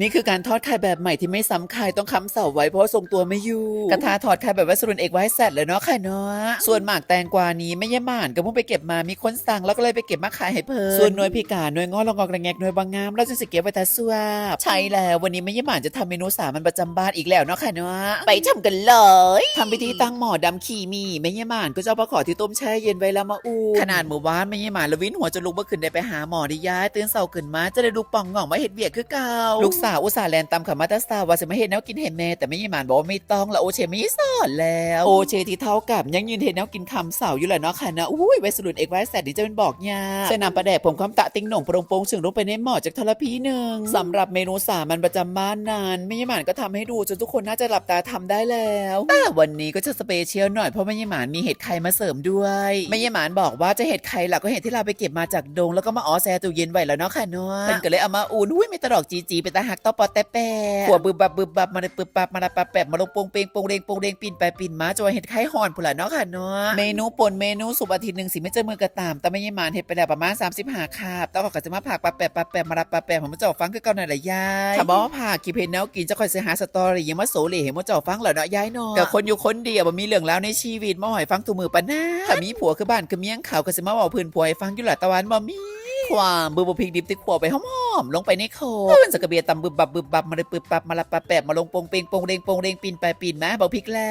นี่คือการทอดไข่แบบใหม่ที่ไม่ซ้ำไข่ต้องค้ำเสาไว้เพราะว่าทรงตัวไม่อยู่ กระทะทอดไข่แบบวัสดุเอกไว้แซดเลยเนาะไข่เนาะส่วนหมากแตงกวานี้ไม่ย่หม่านก็เพิ่งไปเก็บมามีคนสั่งแล้วก็เลยไปเก็บมาขายให้เพิ่มส่วนหน่วยพิการหน่วยงอลองกอกระแงกหน่วยบางงามเราจะสเก็บไว้แต่สวบใช่แล้ววันนี้ไม่ย่หม่านจะทำเมนูสามัญประจำบ้านอีกแล้วเนาะไข่เนาะไปทำกันเลยทำพิธีตั้งหม้อดำขีมีไม่ย่หม่านก็จะเอาปลาขอที่ต้มแช่เย็นไว้แล้วมาอูขนาดเมื่อวานไม่ย่หม่านละวินหัวจะลุกเมื่อคืนได้ไปหาหมอได้ย้ายตื่นเสาขึ้นมาจะได้ลูกป่องง่องมาเห็ดเวียกคือเก่าลูกสาวอุตส่าห์แลนตามขามาตาสตาว่าจะไม่เห็นแนวกินเห็นแม่แต่ไม่ย่หม่านบอกว่าไม่ต้องแล้วโอเชไม่สอนแล้ว โอเชที่เท่ากับยังยืนเห็นแนวกินคำเสาอยู่แหละเนาะค่ะนะอุ้ยไว้สรุนเอกไว้แสดดีจะเป็นบอกยาใส่น้ำปลาแดกผมคำตะติ้งหน่งโปรงโปงถึงลงไปในหม้อจากทรพีหนึ่งสำหรับเมนูสามัญประจำบ้านนานไม่ย่หม่านก็ทำให้ดูจนทุกคนน่าจะหลับตาทำได้แล้วแต่วันนี้ก็จะสเปเชียลหน่อยเพราะไม่ย่หม่านมีเห็ดไข่มาเสริมด้วยไม่ย่หม่านบอกว่าจะเห็ดไข่หลักก็เห็ดที่เราไปเก็บมาจากดงแล้วก็มาอ๋อแซ่ตู้เย็นไว้แล้วเนาะค่ะเนาะเพิ่นก็เลยเอามาอุ่นอุ้ยมีตะดอกจีจีเป็นตาหักตอปอแต่แปะหัวบึบบับบึบบับมาเลยปึ๊บปับมาละปับแปบมาลงโปงเปงโปงเดงโปงเดงปีนไปปีนมาจนว่าเห็ดไข่ห่อนพุ่นละเนาะค่ะเนาะเมนูป่นเมนูสุปอาทิตย์หนึ่งสิไม่เจอมือกระตามแต่ไม่ยายหมานเห็ดไปแล้วประมาณ35คาบต้องก็จะมาผักปลาแปบปลาแปบมาละปลาแปบผมมาเจ้าฟังคือเก่าหน่อยละยายถ้าบอกว่าผักกี่เพนแนวกินจะคอยเสียหาสตอรี่ยังมาโสเหล่เห็นมาเจ้าฟังเหรอเนาะยายเนาะกับคนอยู่คนเดียวบ่มีเรื่องแล้วในชีวิตมาหอยฟังถูมือปะนะถ้ามีผัวคือบ้านคือเมียงเขาก็จะมาบอกพื้นผัวให้ฟังอยู่หละตะวันบ่มี ความบืบบพิกดิบติดขวไปหอมๆลงไปในโคกมันสกเบียตำบึบบับบึบบับมาเลยปึบปับมาละปะแปบมาลงปงเปงปงเดงปงเดงปีนไปปีนมาเบาพริกแล่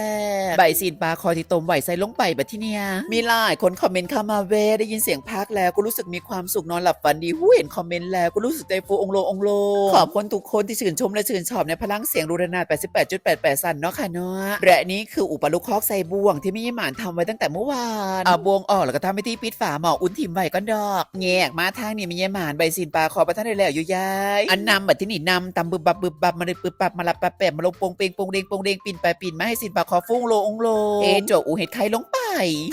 ใบซีนปลาคอที่ต้มไหวใส่ลงไปแบบที่เนี้ยมีหลายคนคอมเมนต์เข้ามาเวได้ยินเสียงพักแล้วก็รู้สึกมีความสุขนอนหลับฝันดีหูเห็นคอมเมนต์แล้วก็รู้สึกใจฟูองโลองโลขอบคุณทุกคนที่ชื่นชมและชื่นชอบในพลังเสียงรูรนาด88.88 สันเนาะค่ะเนาะและนี่คืออุปลุกคอกใส่บ่วงที่ม่ยหมานทำไว้ตั้งแต่เมื่อวานเอาบ่วงออกแล้วก็ทำพิธีปิดฝาหมออุ่นทิมไว้ก้อนดอกแงกมาทางนี้ไม่ยหมานใบสินปลาขอประทานได้แล้วอยู่ยายอันนำบัดที่นี่นำตำบึบบับบึบบับมาเลยปึบปับมาลับปะแปะมาลงโปงเปงโปงเดงโปงเดงปินไปปินมาให้สินปลาขอฟุ้งโลองโลเอโจอูเห็ดไข่ลงไป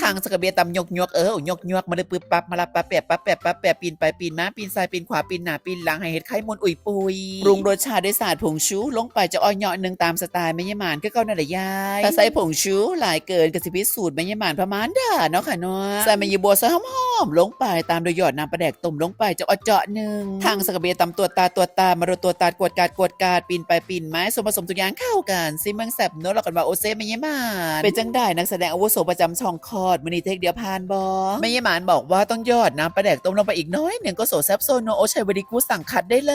ทางสกกระเบียตำยกยกเออยกยกมาเลยปึบปับมาลับปะแปะปะแปะปะแปะปีนไปปีนมาปีนซ้ายปีนขวาปีนหน้าปีนหลังให้เห็ดไข่มนอุ่ยปุยปรุงรสชาติด้วยศาสตร์ผงชูลงไปจะอ้อยเหยาะหนึ่งตามสไตล์ไม่ยหมานก็เก้านั่นแหละยายถ้าใส่ผงชูหลายเกินก็สิพิสูจน์ไม่ยหมานประมาณด่าเนาะค่ะเนาะใส่มะยีบัวซะหอม ๆลงไปตามโดยหยอดน้ำปลาแดกต้มลงไปจะอ้อเจาะหนึ่งทางสกเบียตำตัวตาตัวตามาโรตัวตากวดกาดกวดกาดปีนไปปีนไมาส่วนผสมทุกอย่างเข้ากันซิเมืองแสบเนาะเรากันว่าโอเซ่ไม่ยหมานเป็นจังได้นักแสดงอาวุโสประจำช่องคอดมือนีเทคเดียวพานบอไม่ยหมานบอกว่าต้องยอดน้ำปลาแดกต้มลงไปอีกน้อยหนึ่งก็โสแซบโซโนโอชัยวดีกูสั่งคัดได้เล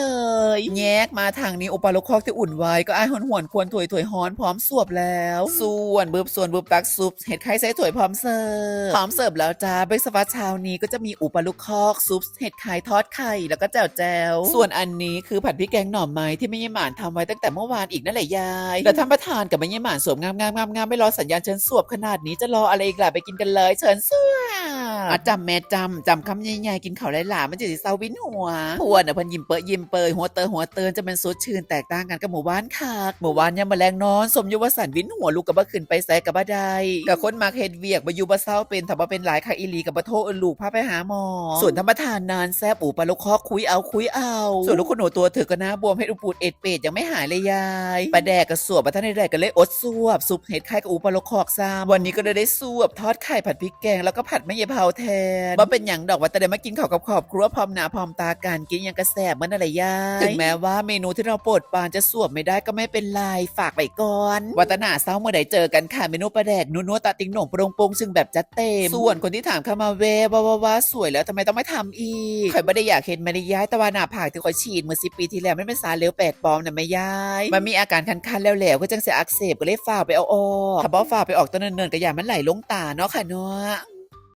ย แยกมาทางนี้อุปาโลคอกที่อุ่นไว้ก็ไอ้ายหวนหวนควรถวยถวยฮ้อนพร้อมสวบแล้ว ส่วนบืบส่วนบืบตักซุปเห็ดไข่ใส่ถวยพร้อมเสิร์ฟพร้อมเสิร์ฟแล้วจ้าเบรกสฟาเช้านี้ก็จะมีอุปลุกคอกซุปเห็ดไข่ทอดไข่แล้วก็แจ่วแจวส่วนอันนี้คือผัดพริกแกงหน่อไม้ที่แม่ยี่หมานทำไว้ตั้งแต่เมื่อวานอีกนั่นแหละยายแล้วท่านประธานกับแม่ยี่หมานสวมงามงามงามงามไม่รอสัญญาณเชิญสวบขนาดนี้จะรออะไรอีกล่ะไปกินกันเลย เชิญสวบ อะจำแม่จำจำคำใหญ่ๆกินข้าวหลามันจะสิเศร้าวินหัวพวน่ะพิ่นยิ้มเปยยิ้มเปยหัวเตอหัวเตือนจะเป็นสดชื่นแตกต่างกันกับหมู่บ้านคักหมู่บ้านยามแมลงนอนสมยุวสันวินหัวลูกกับบ่ขึ้นไปแซกับบ่ได้กับคนมาเฮ็ดเวียกบ่อยู่บ่เศร้าเป็นถ้าบ่เป็นหลายคักอีหลีกับบ่โทรเอลูกพาไปหาหมอส่วนธรรมทานนานแซบอูปลาลูกคอคุยเอาคุยเอา ส่วนลูกคนหนูตัวเถือก็หน้าบวมเฮ็ดอุปูดเอ็ดเป็ดยังไม่หายเลยยายปลาแดกกับสวบปลาท่านได้แดกก็เลยอดสวบซุปเห็ดไข่กับอูปลาลูกคอกซ้ำวันนี้ก็เลยได้สวบทอดไข่ผัดพริกแกงแล้วก็ผัดไม่เยเผาแทนว่าเป็นอย่างดอกว่าแต่ได้มากินข้าวกับครอบครัวพร้อมหน้าพร้อมตากันกินอย่างกระแสบมันอะไรยายถึงแม้ว่าเมนูที่เราโปรดปรานจะสวบไม่ได้ก็ไม่เป็นไรฝากไปก่อน วัตนาเศร้าเมื่อใดเจอกันค่ะเมนูปลาแดกนัวๆตาติงหน่งโปรงโปงซึ่งแบบจัดเต็มส่วนคนที่ถามเข้ามาเวว่าว่าว่าสวยแล้วทำไมต้องไม่ทำอีกข่อยไม่ได้อยากเห็นไม่ได้ย้ายแต่ว่าหน้าผากที่ข่อยฉีดเมื่อสิปีที่แล้วมันเป็นสารเหลวแปดปลอมน่ะไม่ย้ายมันมีอาการคันๆแล้วๆก็จังเสียอักเสบก็เลยฝ่าไปเอาออกถ้าบ่ฝ่าไปออกตอนเนินๆก็อย่ามันไหลลงตาเนาะค่ะเนาะ